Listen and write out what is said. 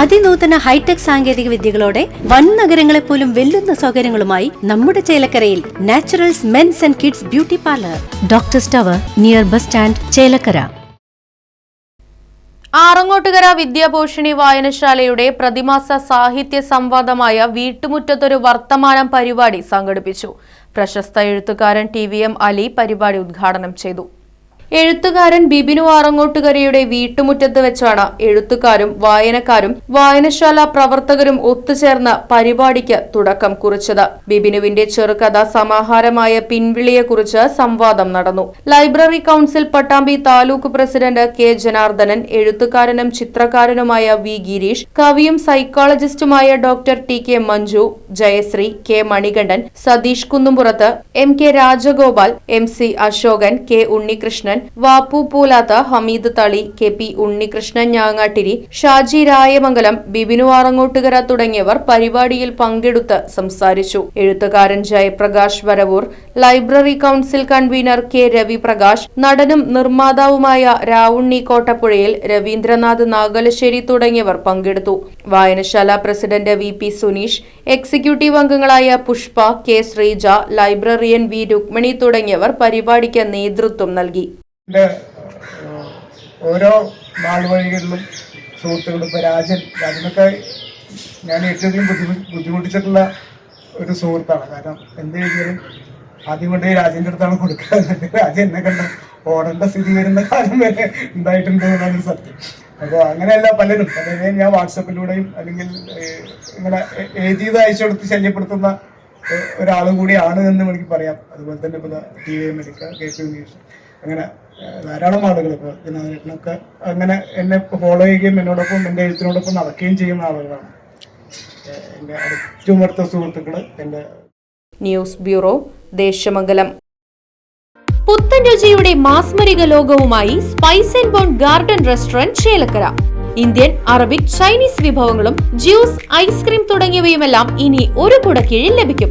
അതിനൂതന hi tech സാങ്കേതിക വിദ്യകളോടെ വൻ നഗരങ്ങളെ പോലും വെല്ലുന്ന സൗകര്യങ്ങളുമായി നമ്മുടെ ചേലക്കരയിൽ Naturals men's and kids beauty parlour. Doctor സ്റ്റവർ near bus stand Chelakkara. Arangottukara Vidyabhushani വായനശാലയുടെ പ്രതിമാസ സാഹിത്യ സംവാദമായ വീട്ടുമുറ്റത്തൊരു വർത്തമാനം പരിപാടി സംഘടിപ്പിച്ചു. പ്രശസ്ത എഴുത്തുകാരൻ ടി വി എം അലി പരിപാടി ഉദ്ഘാടനം ചെയ്തു. എഴുത്തുകാരൻ ബിബിനു ആറങ്ങോട്ടുകരയുടെ വീട്ടുമുറ്റത്ത് വെച്ചാണ് എഴുത്തുകാരും വായനക്കാരും വായനശാല പ്രവർത്തകരും ഒത്തുചേർന്ന് പരിപാടിക്ക് തുടക്കം കുറിച്ചത്. ബിബിനുവിന്റെ ചെറുകഥ സമാഹാരമായ പിൻവിളിയെക്കുറിച്ച് സംവാദം നടന്നു. Library council Pattambi taluk president K Janardhanan എഴുത്തുകാരനും ചിത്രകാരനുമായ വി ഗിരീഷ് കവിയും സൈക്കോളജിസ്റ്റുമായ doctor T K Manju Jayasree K Manikandan Satheesh Kunnumpurath M K Rajagopal M C Ashokan K Unnikrishnan Vappu Poolatha Hameed Thali K P Unnikrishnan Njangattiri Shaji Rayamangalam Bibinu Arangottukara തുടങ്ങിയവർ പരിപാടിയിൽ പങ്കെടുത്ത് സംസാരിച്ചു. എഴുത്തുകാരൻ Jayaprakash Varavoor library council convener K Raviprakash നടനും നിർമ്മാതാവുമായ രാവുണ്ണി കോട്ടപ്പുഴയിൽ രവീന്ദ്രനാഥ് നാഗലശ്ശേരി തുടങ്ങിയവർ പങ്കെടുത്തു. വായനശാല president V P Suneesh executive അംഗങ്ങളായ Pushpa K Sreeja librarian V Rukmini തുടങ്ങിയവർ പരിപാടിക്ക് നേതൃത്വം നൽകി. ഓരോ നാൾ വഴികളിലും സുഹൃത്തുക്കളും ഇപ്പോൾ രാജൻ രാജനൊക്കെ ഞാൻ ഏറ്റവും ബുദ്ധിമു ബുദ്ധിമുട്ടിച്ചിട്ടുള്ള ഒരു സുഹൃത്താണ്. കാരണം എന്ത് എഴുതിയാലും ആദ്യം കൊണ്ട് രാജന്റെ അടുത്താണ് കൊടുക്കുക. രാജൻ എന്നെ കണ്ട ഓടേണ്ട സ്ഥിതി വരുന്ന കാലം വരെ ഉണ്ടായിട്ടുണ്ട് എന്നാണ് സത്യം. അപ്പോൾ അങ്ങനെയല്ല പലരും. പലരെയും ഞാൻ വാട്സപ്പിലൂടെയും അല്ലെങ്കിൽ ഇങ്ങനെ എ- എഴുതിയത് അയച്ചു കൊടുത്ത് ശല്യപ്പെടുത്തുന്ന ഒരാളും കൂടിയാണ് എന്ന് എനിക്ക് പറയാം. അതുപോലെ തന്നെ ഇപ്പോൾ T V America K P Unneesh അങ്ങനെ ധാരാളം ആളുകൾ ഇപ്പോൾ ദിനാചരണമൊക്കെ അങ്ങനെ എന്നെ ഫോളോ ചെയ്യുകയും എന്നോടൊപ്പം എന്റെ എഴുത്തിനോടൊപ്പം നടക്കുകയും ചെയ്യുന്ന ആളുകളാണ്. എന്റെ ഏറ്റവും അടുത്ത സുഹൃത്തുക്കൾ എന്റെ ന്യൂസ് ബ്യൂറോ ദേശമംഗലം. പുത്തൻ രുചിയുടെ മാസ്മരിക ലോകവുമായി Spice and Bone Garden Restaurant Chelakkara Indian Arabic Chinese വിഭവങ്ങളും ജ്യൂസ് ഐസ്ക്രീം തുടങ്ങിയവയുമെല്ലാം ഇനി ഒരു കുടക്കീഴിൽ ലഭിക്കും.